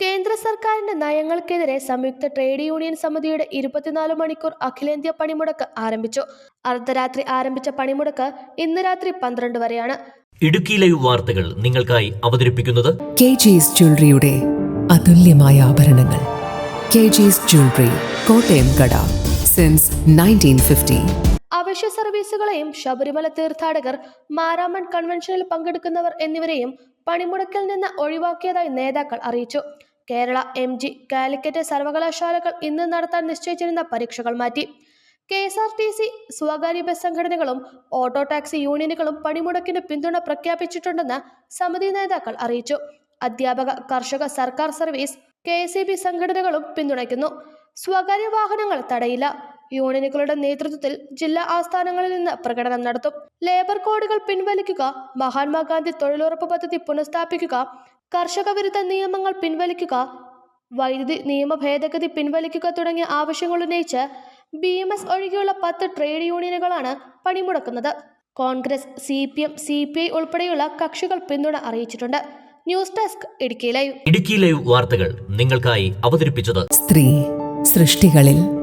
കേന്ദ്ര സർക്കാരിന്റെ നയങ്ങൾക്കെതിരെ സംയുക്ത ട്രേഡ് യൂണിയൻ സമിതിയുടെ ഇരുപത്തിനാല് മണിക്കൂർ അഖിലേന്ത്യാ പണിമുടക്ക് ആരംഭിച്ചു. അർദ്ധരാത്രി ആരംഭിച്ച പണിമുടക്ക് ഇന്ന് രാത്രി പന്ത്രണ്ട് വരെയാണ്. ഇടുക്കി ലൈവ് വാർത്തകൾ നിങ്ങൾക്കായി അവതരിപ്പിക്കുന്നത് കെ ജിസ് ജ്വല്ലറിയുടെ അതുല്യമായ ആഭരണങ്ങൾ. കെ ജിസ് ജ്വല്ലറി കോട്ടയം കട സിൻസ് നയന്റീൻ ഫിഫ്റ്റി അവശ്യ സർവീസുകളെയും ശബരിമല തീർത്ഥാടകർ മാരാമൺ കൺവെൻഷനിൽ പങ്കെടുക്കുന്നവർ എന്നിവരെയും പണിമുടക്കിൽ നിന്ന് ഒഴിവാക്കിയതായി നേതാക്കൾ അറിയിച്ചു. കേരള എം ജി കാലിക്കറ്റ് സർവകലാശാലകൾ ഇന്ന് നടത്താൻ നിശ്ചയിച്ചിരുന്ന പരീക്ഷകൾ മാറ്റി. K S R T C സ്വകാര്യ ബസ് സംഘടനകളും ഓട്ടോ ടാക്സി യൂണിയനുകളും പണിമുടക്കിന് പിന്തുണ പ്രഖ്യാപിച്ചിട്ടുണ്ടെന്ന് സമിതി നേതാക്കൾ അറിയിച്ചു. അധ്യാപക കർഷക സർക്കാർ സർവീസ് കെ എസ് സംഘടനകളും പിന്തുണയ്ക്കുന്നു. സ്വകാര്യ വാഹനങ്ങൾ തടയില്ല. യൂണിയനുകളുടെ നേതൃത്വത്തിൽ ജില്ലാ ആസ്ഥാനങ്ങളിൽ നിന്ന് പ്രകടനം നടത്തും. ലേബർ കോഡുകൾ പിൻവലിക്കുക മഹാത്മാഗാന്ധി തൊഴിലുറപ്പ് പദ്ധതി പുനഃസ്ഥാപിക്കുക കർഷക വിരുദ്ധ നിയമങ്ങൾ പിൻവലിക്കുക വൈദ്യുതി നിയമ ഭേദഗതി പിൻവലിക്കുക തുടങ്ങിയ ആവശ്യങ്ങൾ ഉന്നയിച്ച് ബി എം എസ് ഒഴികെയുള്ള പത്ത് ട്രേഡ് യൂണിയനുകളാണ് പണിമുടക്കുന്നത്. Congress C P M C P I ഉൾപ്പെടെയുള്ള കക്ഷികൾ പിന്തുണ അറിയിച്ചിട്ടുണ്ട്. News desk Idukki live. Idukki live വാർത്തകൾ നിങ്ങൾക്കായി അവതരിപ്പിച്ചത് സ്ത്രീ സൃഷ്ടികളിൽ